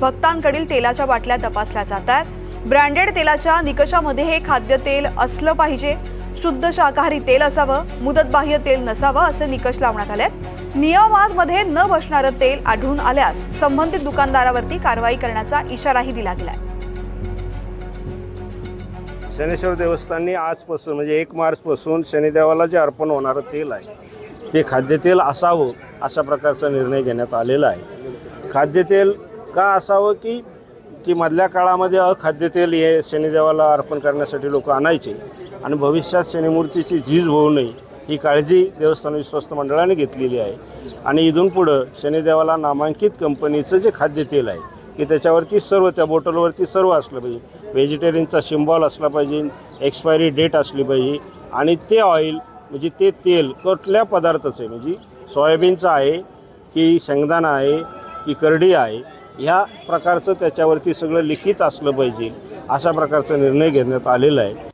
भक्तांकडील तेलाच्या बाटल्या तपासल्या जातात. ब्रँडेड तेलाच्या निकषामध्ये हे खाद्य तेल असलं पाहिजे. शुद्ध शाकाहारी तेल असावं मुदतबाह्य तेल नसावं असे निकष लावण्यात आले नियमांमध्ये न बसणारं तेल आढळून आल्यास संबंधित दुकानदारावरती कारवाई करण्याचा इशाराही दिला गेलाय. शनेश्वर देवस्थाननी आजपासून म्हणजे एक मार्चपासून शनिदेवाला जे अर्पण होणारं तेल आहे ते खाद्यतेल असावं अशा प्रकारचा निर्णय घेण्यात आलेला आहे. खाद्यतेल का असावं की की मधल्या काळामध्ये अखाद्यतेल हे शनिदेवाला अर्पण करण्यासाठी लोक आणायचे आणि भविष्यात शनिमूर्तीची झीज होऊ नये ही काळजी देवस्थान विश्वस्त मंडळाने घेतलेली आहे. आणि इथून पुढं शनिदेवाला नामांकित कंपनीचं जे खाद्यतेल आहे की त्याच्यावरती सर्व त्या बॉटलवरती सर्व असलं पाहिजे. व्हेजिटेरियनचा सिम्बॉल असला पाहिजे एक्सपायरी डेट असली पाहिजे. आणि ते ऑइल म्हणजे ते तेल कुठल्या पदार्थाचं आहे? म्हणजे सोयाबीनचं आहे की शेंगदाणा आहे की करडी आहे ह्या प्रकारचं त्याच्यावरती सगळं लिखित असलं पाहिजे अशा प्रकारचा निर्णय घेण्यात आलेला आहे.